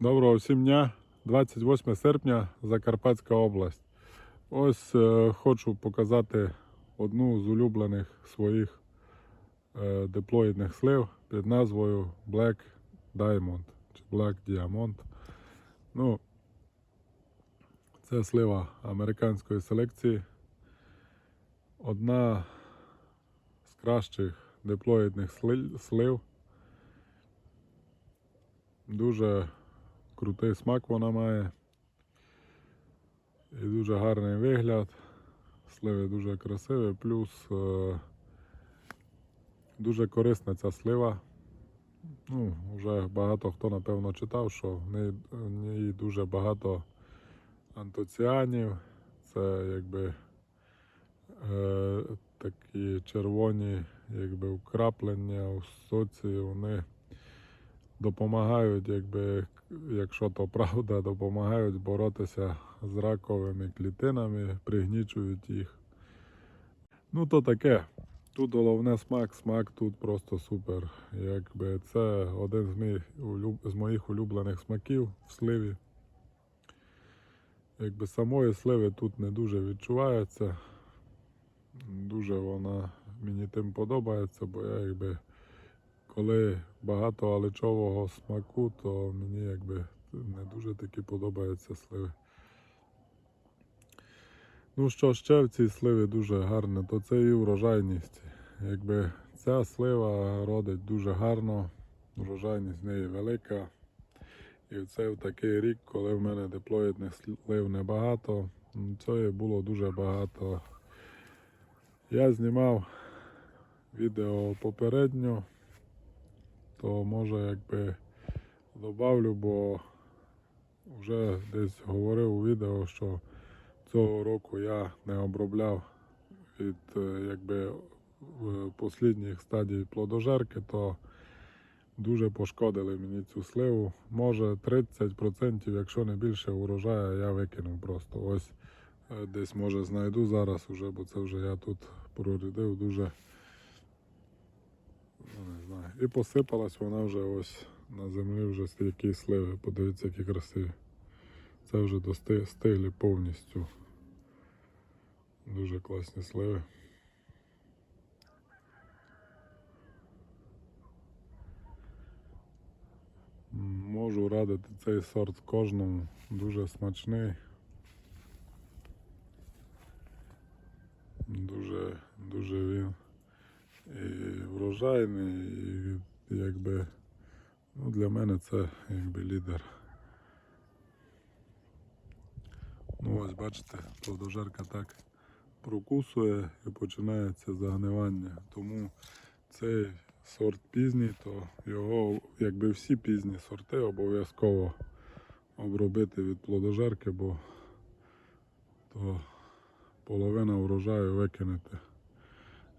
Доброго всім дня. 28 серпня, Закарпатська область. Ось е, хочу показати одну з улюблених своїх е, диплоїдних слив під назвою Black Diamond чи Black Diamond. Ну, це слива американської селекції. Одна з кращих диплоїдних сли- слив. Дуже крутий смак вона має. І дуже гарний вигляд. Сливи дуже красиві, плюс е, дуже корисна ця слива. Ну, вже багато хто напевно читав, що в неї, в ній дуже багато антоціанів. Це якби е, такі червоні якби, вкраплення у соці, вони допомагають, якби, якщо то правда, допомагають боротися з раковими клітинами, пригнічують їх. Ну, то таке. Тут головне смак, смак тут просто супер. Якби це один з моїх, з моїх улюблених смаків в сливі. Якби самої сливи тут не дуже відчувається. Дуже вона мені тим подобається, бо я якби коли багато алечового смаку, то мені якби не дуже таки подобаються сливи. Ну що ще в цій сливі дуже гарне, то це і врожайність. Якби ця слива родить дуже гарно, врожайність в неї велика. І це в такий рік, коли в мене диплоїдних слив небагато, цієї було дуже багато. Я знімав відео попередньо, то може якби добавлю, бо вже десь говорив у відео, що цього року я не обробляв від е, якби в послідніх стадій плодожерки, то дуже пошкодили мені цю сливу. Може 30%, якщо не більше урожаю, я викинув просто. Ось е, десь може знайду зараз уже, бо це вже я тут прорядив дуже. І посипалась вона вже ось на землі вже які сливи. Подивіться, які красиві. Це вже дости- стиглі повністю. Дуже класні сливи. Можу радити цей сорт кожному. Дуже смачний. Дуже, дуже врожайний, і якби ну, для мене це якби лідер. Ну ось бачите, плодожерка так прокусує і починається загнивання. Тому цей сорт пізній, то його, якби всі пізні сорти, обов'язково обробити від плодожерки, бо то половина врожаю викинете.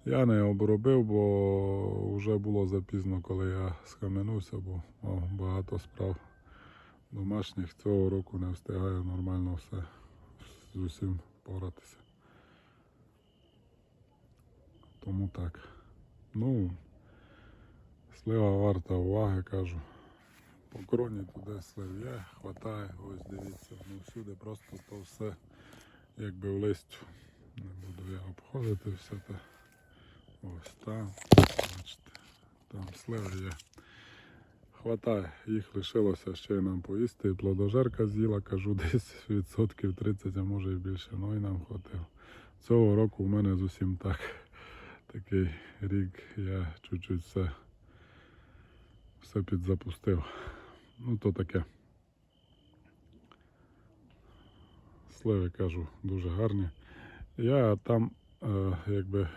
Я не обробив, бо вже було запізно, коли я схаменувся, бо мав багато справ домашніх. Цього року не встигаю нормально все з усім поратися. Тому так. Ну, слива варта уваги, кажу. По кроні туди слив є, хватає, ось дивіться, ну всюди просто то все якби в листю. Не буду я обходити все те. Ось там, бачите, там сливи є. Хватає, їх лишилося ще й нам поїсти. І плодожерка з'їла, кажу, десь відсотків 30, а може і більше. Ну і нам хватило. Цього року в мене з усім так. Такий рік я чуть-чуть все, все підзапустив. Ну то таке. Сливи кажу, дуже гарні. Я там якби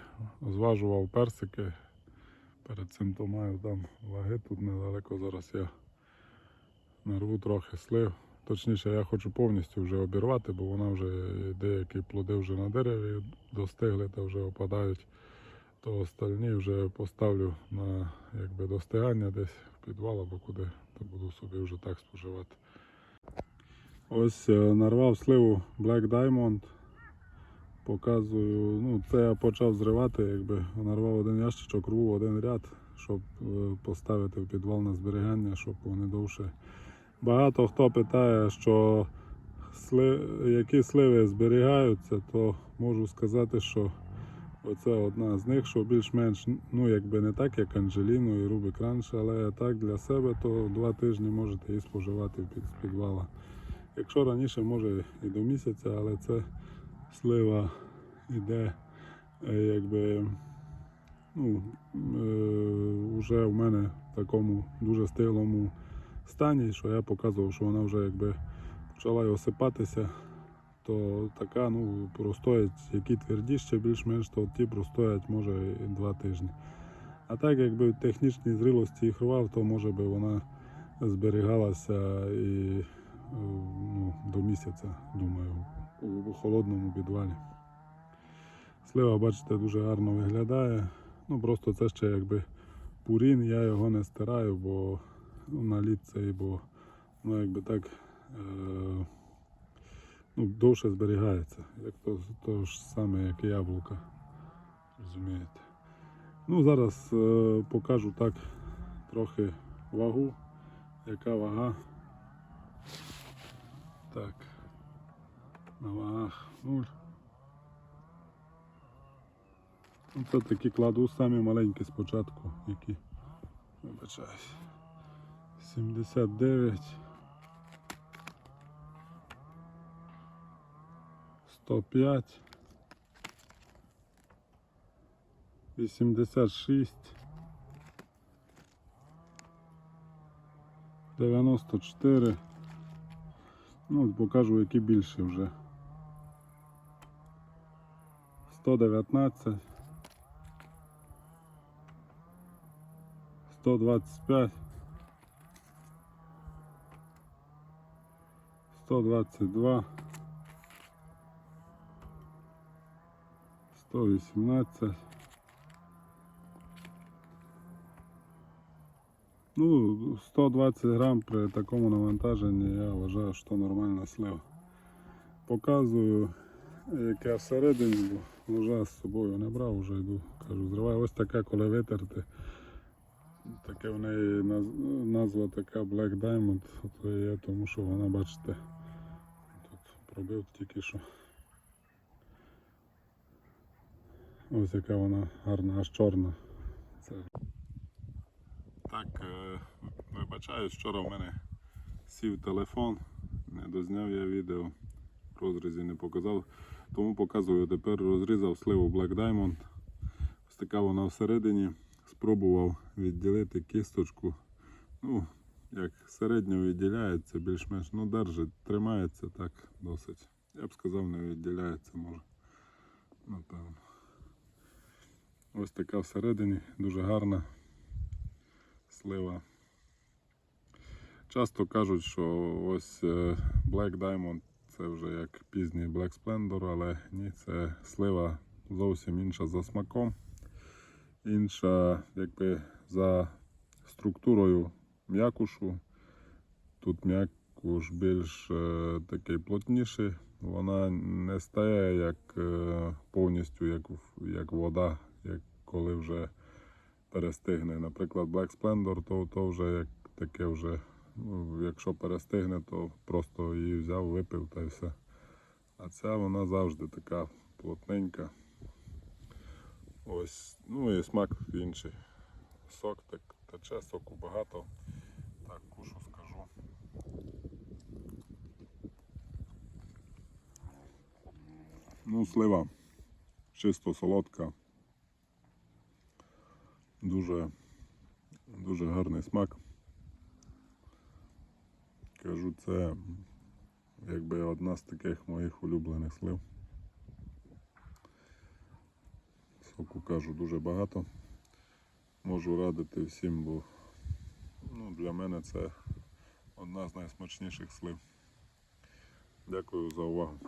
зважував персики. Перед цим то маю там ваги тут недалеко. Зараз я нарву трохи слив. Точніше, я хочу повністю вже обірвати, бо вона вже деякі плоди вже на дереві достигли та вже опадають. То остальні вже поставлю на якби достигання десь в підвал або куди, то буду собі вже так споживати. Ось е, нарвав сливу Black Diamond. Показую, ну це я почав зривати, якби нарвав один ящичок, рву один ряд, щоб е, поставити в підвал на зберігання, щоб вони довше Багато хто питає, що сли... які сливи зберігаються, то можу сказати, що оце одна з них, що більш-менш, ну якби не так, як Анджеліно і Рубик раніше, але так для себе, то два тижні можете і споживати з підвала. Якщо раніше, може і до місяця, але це слива йде е, якби ну, е, вже в мене в такому дуже стиглому стані, що я показував, що вона вже якби почала осипатися, то така, ну, простоять, які твердіще більш-менш, то ті простоять може два тижні. А так, якби в технічній зрілості їх рвав, то може би вона зберігалася і е, ну, до місяця, думаю, у холодному підвалі. Слива, бачите, дуже гарно виглядає. Ну просто це ще якби пурін, я його не стираю, бо ну, на цей, бо воно якби так е, ну, довше зберігається. Як то, то ж саме, як і яблука. Розумієте. Ну, зараз е, покажу так трохи вагу. Яка вага? Так. На вагах 0. Ну, Це такі кладу самі маленькі спочатку, які вибачаюсь. 79. 105. 86. 94. Ну, покажу, які більші вже. 119. 125. 122. 118. Ну, 120 грам при такому навантаженні я вважаю, що нормальна слива. Показую, яке всередині, бо ножа з собою не брав, вже йду, кажу, зриваю. Ось таке, коли витерти. Таке в неї назва така Black Diamond, то є, тому що вона, бачите, тут пробив тільки що. Ось яка вона гарна, аж чорна. Це... Так, е, вибачаюсь, вчора в мене сів телефон, не дозняв я відео, розрізі не показав. Тому показую, тепер розрізав сливу Black Diamond. Ось така вона всередині. Спробував відділити кісточку. Ну, як середньо відділяється, більш-менш, ну держить, тримається так досить. Я б сказав, не відділяється може. Напевно. Ось така всередині, дуже гарна слива. Часто кажуть, що ось е, Black Diamond це вже як пізній Black Splendor, але ні, це слива зовсім інша за смаком, інша якби за структурою м'якушу. Тут м'якуш більш е, такий плотніший, вона не стає як е, повністю як, як вода, як коли вже перестигне. Наприклад, Black Splendor, то, то вже як таке вже, якщо перестигне, то просто її взяв, випив та й все. А ця вона завжди така плотненька. Ось, ну і смак інший. Сок так тече, соку багато. Так, кушу скажу. Ну, слива чисто солодка. Дуже, дуже гарний смак. Кажу, це якби одна з таких моїх улюблених слив. Соку кажу дуже багато. Можу радити всім, бо ну, для мене це одна з найсмачніших слив. Дякую за увагу.